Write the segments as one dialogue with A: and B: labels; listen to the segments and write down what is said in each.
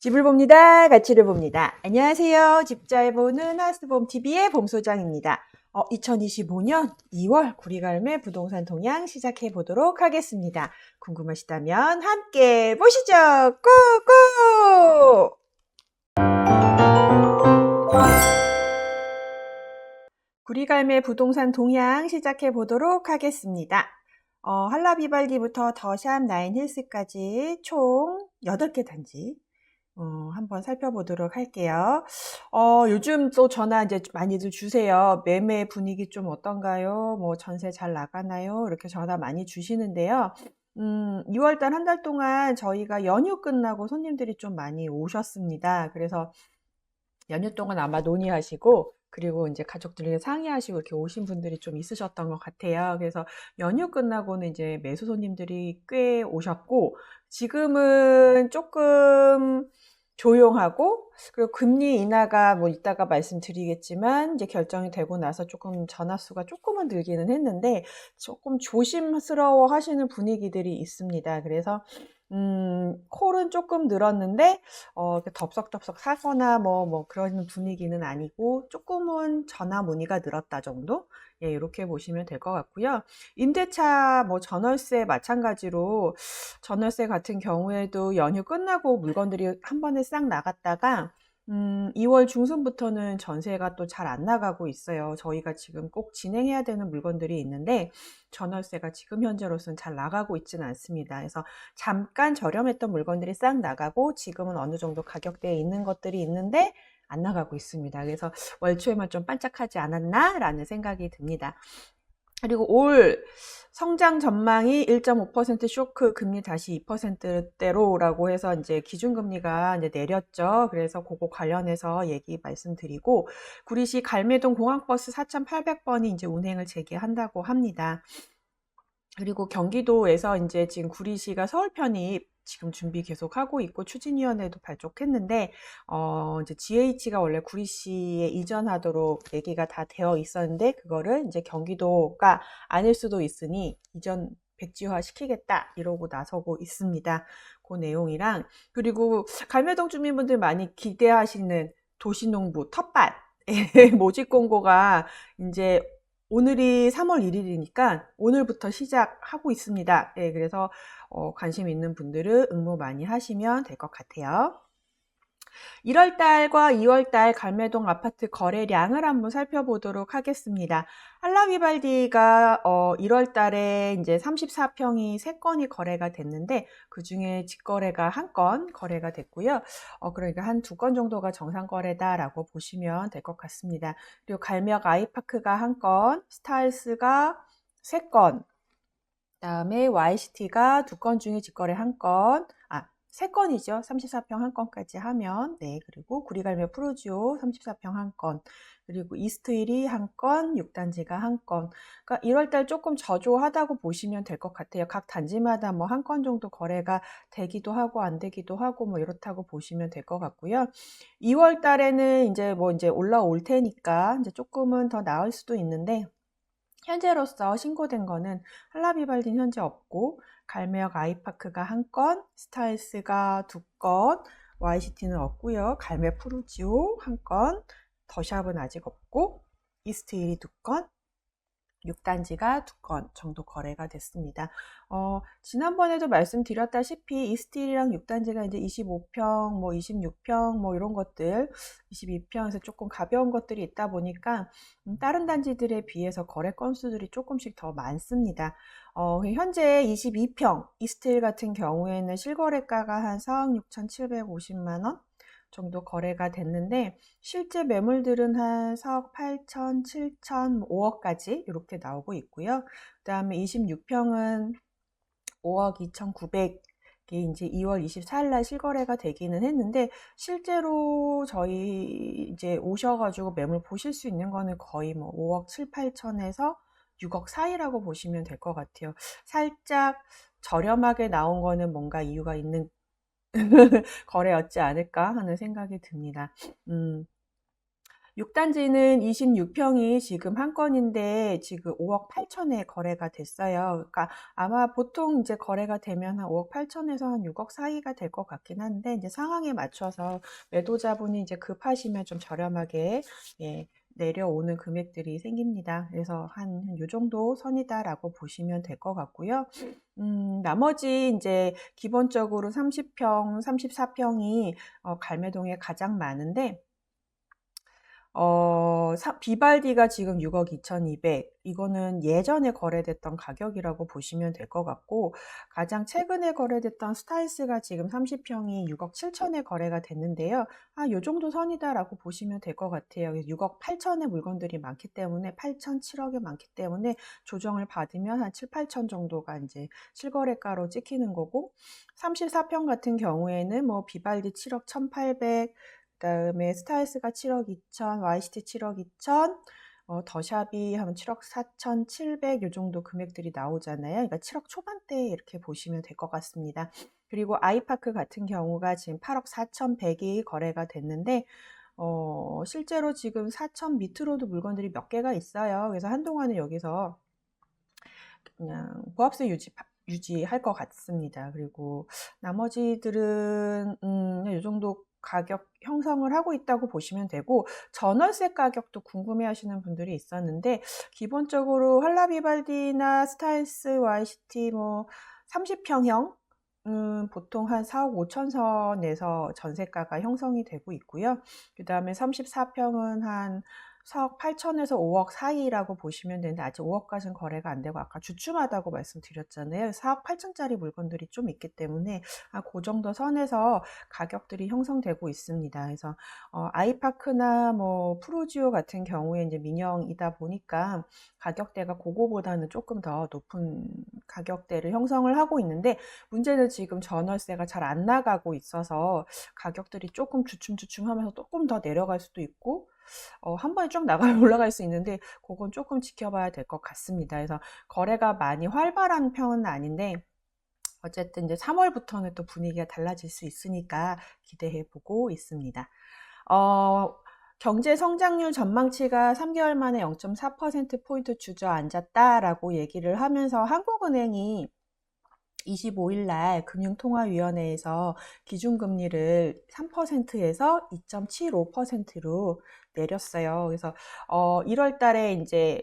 A: 집을 봅니다. 가치를 봅니다. 안녕하세요. 집잘 보는 하스봄 TV의 봄소장입니다. 어, 2025년 2월 구리갈매 부동산 동향 시작해 보도록 하겠습니다. 궁금하시다면 함께 보시죠. 고고! 구리갈매 부동산 동향 시작해 보도록 하겠습니다. 어, 한라비발디부터 더샵 나인힐스까지 총 8개 단지 어, 한번 살펴보도록 할게요. 어, 요즘 또 전화 이제 많이들 주세요. 매매 분위기 좀 어떤가요? 뭐 전세 잘 나가나요? 이렇게 전화 많이 주시는데요. 음, 2월달 한 달 동안 저희가 연휴 끝나고 손님들이 좀 많이 오셨습니다. 그래서 연휴 동안 아마 논의하시고 그리고 이제 가족들이 상의하시고 이렇게 오신 분들이 좀 있으셨던 것 같아요. 그래서 연휴 끝나고는 이제 매수 손님들이 꽤 오셨고 지금은 조금 조용하고 그리고 금리 인하가 뭐 이따가 말씀드리겠지만 이제 결정이 되고 나서 조금 전화 수가 조금은 늘기는 했는데 조금 조심스러워 하시는 분위기들이 있습니다. 그래서 음, 콜은 조금 늘었는데, 어, 덥석덥석 사거나 뭐, 뭐, 그런 분위기는 아니고, 조금은 전화 문의가 늘었다 정도? 예, 이렇게 보시면 될 것 같고요. 임대차, 뭐, 전월세 마찬가지로, 전월세 같은 경우에도 연휴 끝나고 물건들이 한 번에 싹 나갔다가, 음, 2월 중순부터는 전세가 또 잘 안 나가고 있어요. 저희가 지금 꼭 진행해야 되는 물건들이 있는데, 전월세가 지금 현재로서는 잘 나가고 있지는 않습니다. 그래서 잠깐 저렴했던 물건들이 싹 나가고, 지금은 어느 정도 가격대에 있는 것들이 있는데, 안 나가고 있습니다. 그래서 월 초에만 좀 반짝하지 않았나라는 생각이 듭니다. 그리고 올 성장 전망이 1.5% 쇼크 금리 다시 2%대로라고 해서 이제 기준금리가 이제 내렸죠. 그래서 그거 관련해서 얘기 말씀드리고 구리시 갈매동 공항버스 4,800번이 이제 운행을 재개한다고 합니다. 그리고 경기도에서 이제 지금 구리시가 서울 편입 지금 준비 계속 하고 있고 추진위원회도 발족했는데 어 이제 GH가 원래 구리시에 이전하도록 얘기가 다 되어 있었는데 그거를 이제 경기도가 아닐 수도 있으니 이전 백지화 시키겠다 이러고 나서고 있습니다. 그 내용이랑 그리고 갈매동 주민분들 많이 기대하시는 도시농부 텃밭 모집 공고가 이제 오늘이 3월 1일이니까 오늘부터 시작하고 있습니다. 예, 그래서 어, 관심 있는 분들은 응모 많이 하시면 될 것 같아요. 1월 달과 2월 달 갈매동 아파트 거래량을 한번 살펴보도록 하겠습니다. 할라비발디가 어 1월 달에 이제 34평이 3건이 거래가 됐는데 그 중에 직거래가 한건 거래가 됐고요. 어 그러니까 한두건 정도가 정상 거래다라고 보시면 될 것 같습니다. 그리고 갈명 아이파크가 한 건, 스타일스가 3건, 그다음에 YCT가 두건 중에 직거래 한 건, 아, 세 건이죠. 34평 한 건까지 하면. 네. 그리고 구리갈매 프로지오 34평 한 건. 그리고 이스트힐이 한 건, 6단지가 한 건. 그러니까 1월달 조금 저조하다고 보시면 될 것 같아요. 각 단지마다 뭐 한 건 정도 거래가 되기도 하고 안 되기도 하고 뭐 이렇다고 보시면 될 것 같고요. 2월 달에는 이제 뭐 이제 올라올 테니까 이제 조금은 더 나을 수도 있는데 현재로서 신고된 거는 할라비발딘 현재 없고 갈매역 아이파크가 한 건, 스타일스가 두 건, YCT는 없고요. 갈매 푸르지오 한 건, 더샵은 아직 없고 이스트힐이 두 건, 6단지가 두 건 정도 거래가 됐습니다. 어, 지난번에도 말씀드렸다시피 이스틸이랑 6단지가 이제 25평, 뭐 26평, 뭐 이런 것들, 22평에서 조금 가벼운 것들이 있다 보니까 음, 다른 단지들에 비해서 거래 건수들이 조금씩 더 많습니다. 어, 현재 22평 이스틸 같은 경우에는 실거래가가 한 4억 6,750만 원, 정도 거래가 됐는데 실제 매물들은 한 4억 8천, 7천, 5억까지 이렇게 나오고 있고요. 그 다음에 26평은 5억 2,900이 이제 2월 24일 날 실거래가 되기는 했는데 실제로 저희 이제 오셔가지고 매물 보실 수 있는 거는 거의 뭐 5억 7, 8천에서 6억 사이라고 보시면 될 것 같아요. 살짝 저렴하게 나온 거는 뭔가 이유가 있는 거래였지 않을까 하는 생각이 듭니다. 음, 6단지는 26평이 지금 한 건인데 지금 5억 8천에 거래가 됐어요. 그러니까 아마 보통 이제 거래가 되면 한 5억 8천에서 한 6억 사이가 될 것 같긴 한데 이제 상황에 맞춰서 매도자분이 이제 급하시면 좀 저렴하게 예, 내려오는 금액들이 생깁니다. 그래서 한 요 정도 선이다라고 보시면 될 것 같고요. 음, 나머지 이제 기본적으로 30평, 34평이 어, 갈매동에 가장 많은데 어, 사, 비발디가 지금 6억 2,200. 이거는 예전에 거래됐던 가격이라고 보시면 될 것 같고, 가장 최근에 거래됐던 스타일스가 지금 30평이 6억 7천에 거래가 됐는데요. 아, 요 정도 선이다라고 보시면 될 것 같아요. 6억 8천의 물건들이 많기 때문에, 8천, 7억에 많기 때문에 조정을 받으면 한 7, 8천 정도가 이제 실거래가로 찍히는 거고, 34평 같은 경우에는 뭐 비발디 7억 1,800, 그 다음에 스타일스가 7억 2천, YCT 7억 2천, 어, 더샵이 하면 7억 4천 7백 요 정도 금액들이 나오잖아요. 그러니까 7억 초반대 이렇게 보시면 될 것 같습니다. 그리고 아이파크 같은 경우가 지금 8억 4천 100이 거래가 됐는데 어, 실제로 지금 4천 밑으로도 물건들이 몇 개가 있어요. 그래서 한동안은 여기서 그냥 보합세 유지 유지할 것 같습니다. 그리고 나머지들은 음, 이 정도 가격 형성을 하고 있다고 보시면 되고 전월세 가격도 궁금해 하시는 분들이 있었는데 기본적으로 할라비발디나 스타일스 YCT 뭐 30평형 음, 보통 한 4억 5천 선에서 전세가가 형성이 되고 있고요. 그 다음에 34평은 한 4억 8천에서 5억 사이라고 보시면 되는데 아직 5억까지는 거래가 안 되고 아까 주춤하다고 말씀드렸잖아요. 4억 8천짜리 물건들이 좀 있기 때문에 아, 그 정도 선에서 가격들이 형성되고 있습니다. 그래서 어, 아이파크나 뭐 프로지오 같은 경우에 이제 민영이다 보니까 가격대가 그거보다는 조금 더 높은 가격대를 형성을 하고 있는데 문제는 지금 전월세가 잘 안 나가고 있어서 가격들이 조금 주춤주춤하면서 조금 더 내려갈 수도 있고 어, 한 번에 쭉 나가 올라갈 수 있는데 그건 조금 지켜봐야 될 것 같습니다. 그래서 거래가 많이 활발한 편은 아닌데 어쨌든 이제 3월부터는 또 분위기가 달라질 수 있으니까 기대해 보고 있습니다. 어, 경제 성장률 전망치가 3개월 만에 0.4%포인트 주저앉았다라고 얘기를 하면서 한국은행이 25일 날 금융통화위원회에서 기준금리를 3%에서 2.75%로 내렸어요. 그래서 어 1월 달에 이제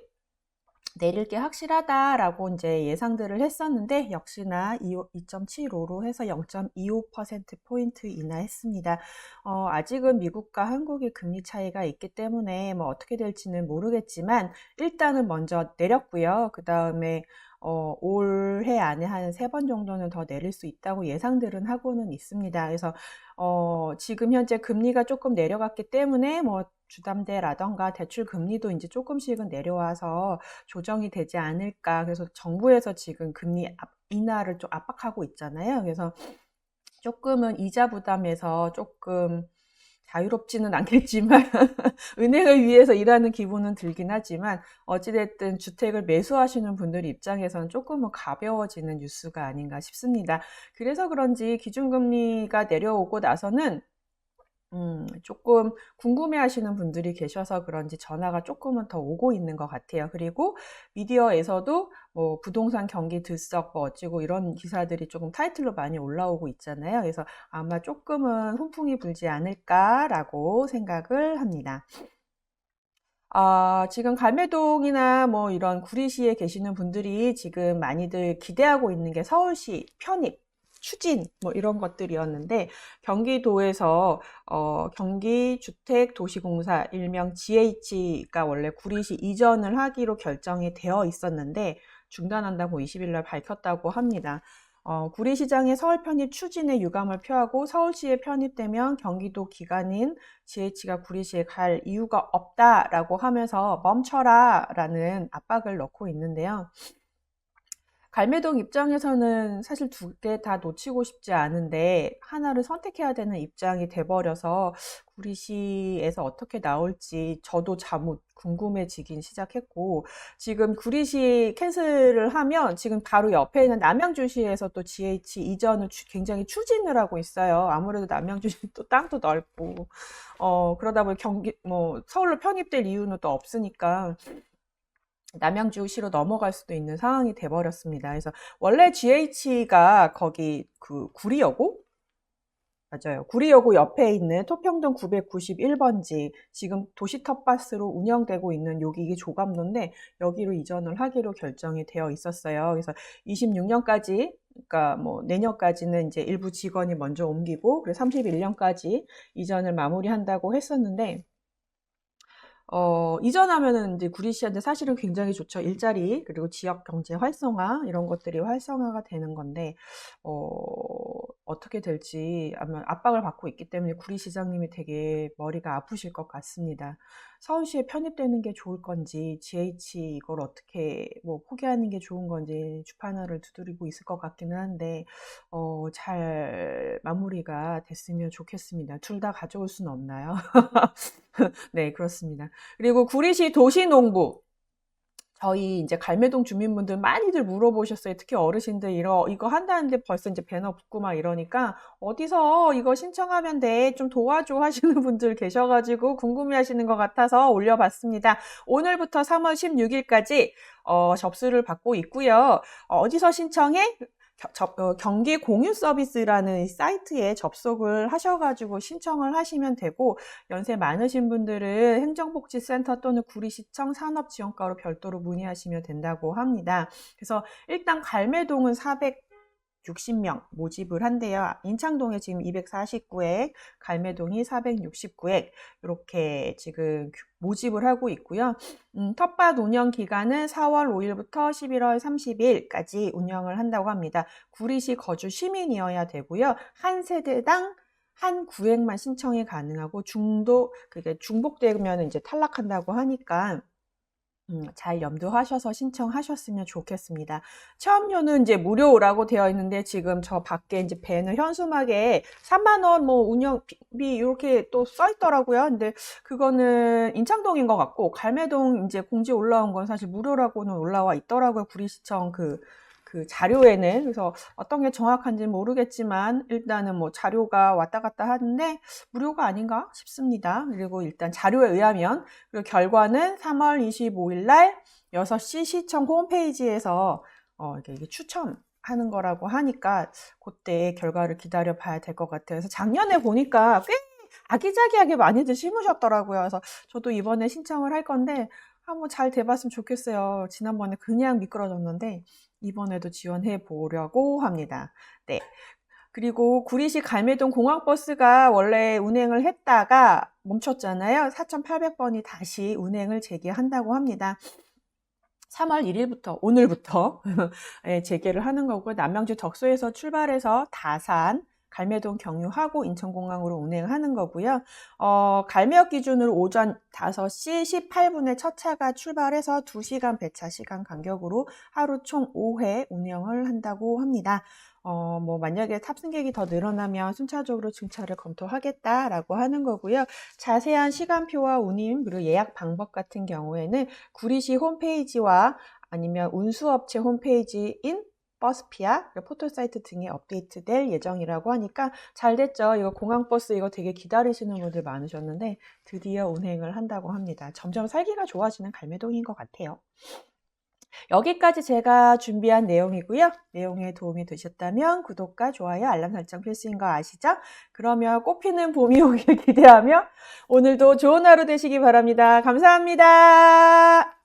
A: 내릴 게 확실하다라고 이제 예상들을 했었는데 역시나 2.75로 해서 0.25%포인트 인하했습니다. 어, 아직은 미국과 한국의 금리 차이가 있기 때문에 뭐 어떻게 될지는 모르겠지만 일단은 먼저 내렸고요. 그 다음에 어, 올해 안에 한 세 번 정도는 더 내릴 수 있다고 예상들은 하고는 있습니다. 그래서 어, 지금 현재 금리가 조금 내려갔기 때문에 뭐 주담대라던가 대출 금리도 이제 조금씩은 내려와서 조정이 되지 않을까. 그래서 정부에서 지금 금리 인하를 좀 압박하고 있잖아요. 그래서 조금은 이자 부담에서 조금 자유롭지는 않겠지만 은행을 위해서 일하는 기분은 들긴 하지만 어찌됐든 주택을 매수하시는 분들 입장에서는 조금은 가벼워지는 뉴스가 아닌가 싶습니다. 그래서 그런지 기준금리가 내려오고 나서는 음, 조금 궁금해 하시는 분들이 계셔서 그런지 전화가 조금은 더 오고 있는 것 같아요. 그리고 미디어에서도 뭐 부동산 경기 들썩 뭐 어찌고 이런 기사들이 조금 타이틀로 많이 올라오고 있잖아요. 그래서 아마 조금은 훈풍이 불지 않을까라고 생각을 합니다. 아, 지금 갈매동이나 뭐 이런 구리시에 계시는 분들이 지금 많이들 기대하고 있는 게 서울시 편입 추진 뭐 이런 것들이었는데 경기도에서 어, 경기주택도시공사 일명 GH가 원래 구리시 이전을 하기로 결정이 되어 있었는데 중단한다고 20일 날 밝혔다고 합니다. 어, 구리시장의 서울 편입 추진에 유감을 표하고 서울시에 편입되면 경기도 기관인 GH가 구리시에 갈 이유가 없다라고 하면서 멈춰라 라는 압박을 넣고 있는데요. 갈매동 입장에서는 사실 두 개 다 놓치고 싶지 않은데 하나를 선택해야 되는 입장이 돼버려서 구리시에서 어떻게 나올지 저도 자못 궁금해지긴 시작했고 지금 구리시 캔슬을 하면 지금 바로 옆에 있는 남양주시에서 또 GH 이전을 추- 굉장히 추진을 하고 있어요. 아무래도 남양주시 또 땅도 넓고 어 그러다 보니 경기 뭐 서울로 편입될 이유는 또 없으니까 남양주시로 넘어갈 수도 있는 상황이 돼버렸습니다. 그래서 원래 GH가 거기 그 구리여고 맞아요. 구리여고 옆에 있는 토평동 991번지 지금 도시 텃밭으로 운영되고 있는 여기 이게 조감로인데 여기로 이전을 하기로 결정이 되어 있었어요. 그래서 26년까지 그러니까 뭐 내년까지는 이제 일부 직원이 먼저 옮기고 그리고 31년까지 이전을 마무리한다고 했었는데 어, 이전하면은 이제 구리시한테 사실은 굉장히 좋죠. 일자리, 그리고 지역 경제 활성화, 이런 것들이 활성화가 되는 건데, 어, 어떻게 될지 아마 압박을 받고 있기 때문에 구리 시장님이 되게 머리가 아프실 것 같습니다. 서울시에 편입되는 게 좋을 건지, GH 이걸 어떻게 뭐 포기하는 게 좋은 건지 주판을 두드리고 있을 것 같기는 한데, 어, 잘 마무리가 됐으면 좋겠습니다. 둘 다 가져올 수는 없나요? 네, 그렇습니다. 그리고 구리시 도시농부. 저희 이제 갈매동 주민분들 많이들 물어보셨어요. 특히 어르신들 이거 이거 한다는데 벌써 이제 배너 붙고 막 이러니까 어디서 이거 신청하면 돼? 좀 도와줘 하시는 분들 계셔가지고 궁금해하시는 것 같아서 올려봤습니다. 오늘부터 3월 16일까지 어, 접수를 받고 있고요. 어, 어디서 신청해? 어, 경기 공유 서비스라는 이 사이트에 접속을 하셔가지고 신청을 하시면 되고 연세 많으신 분들은 행정복지센터 또는 구리시청 산업지원과로 별도로 문의하시면 된다고 합니다. 그래서 일단 갈매동은 460명 모집을 한대요. 인창동에 지금 249획, 갈매동이 469획 이렇게 지금 규- 모집을 하고 있고요. 음, 텃밭 운영 기간은 4월 5일부터 11월 30일까지 운영을 한다고 합니다. 구리시 거주 시민이어야 되고요. 한 세대당 한 구획만 신청이 가능하고 중도 그게 중복되면 이제 탈락한다고 하니까 음, 잘 염두하셔서 신청하셨으면 좋겠습니다. 체험료는 이제 무료라고 되어 있는데 지금 저 밖에 이제 배너 현수막에 3만 원 뭐 운영비 이렇게 또 써 있더라고요. 근데 그거는 인창동인 것 같고 갈매동 이제 공지 올라온 건 사실 무료라고는 올라와 있더라고요. 구리시청 그, 그 자료에는. 그래서 어떤 게 정확한지 모르겠지만 일단은 뭐 자료가 왔다 갔다 하는데 무료가 아닌가 싶습니다. 그리고 일단 자료에 의하면 그리고 결과는 3월 25일 날 6시 시청 홈페이지에서 어, 이게, 이게 추첨 하는 거라고 하니까 그때 결과를 기다려 봐야 될 것 같아요. 그래서 작년에 보니까 꽤 아기자기하게 많이들 심으셨더라고요. 그래서 저도 이번에 신청을 할 건데 한번 잘 돼봤으면 좋겠어요. 지난번에 그냥 미끄러졌는데 이번에도 지원해 보려고 합니다. 네. 그리고 구리시 갈매동 공항버스가 원래 운행을 했다가 멈췄잖아요. 4,800번이 다시 운행을 재개한다고 합니다. 3월 1일부터, 오늘부터 예, 재개를 하는 거고, 남양주 덕소에서 출발해서 다산, 갈매동 경유하고 인천공항으로 운행하는 거고요. 어, 갈매역 기준으로 오전 5시 18분에 첫 차가 출발해서 2시간 배차 시간 간격으로 하루 총 5회 운영을 한다고 합니다. 어, 뭐, 만약에 탑승객이 더 늘어나면 순차적으로 증차를 검토하겠다라고 하는 거고요. 자세한 시간표와 운임, 그리고 예약 방법 같은 경우에는 구리시 홈페이지와 아니면 운수업체 홈페이지인 버스피아, 그리고 포토사이트 등에 업데이트될 예정이라고 하니까 잘 됐죠. 이거 공항 버스 이거 되게 기다리시는 분들 많으셨는데 드디어 운행을 한다고 합니다. 점점 살기가 좋아지는 갈매동인 것 같아요. 여기까지 제가 준비한 내용이고요. 내용에 도움이 되셨다면 구독과 좋아요, 알람 설정 필수인 거 아시죠? 그러면 꽃피는 봄이 오길 기대하며 오늘도 좋은 하루 되시기 바랍니다. 감사합니다.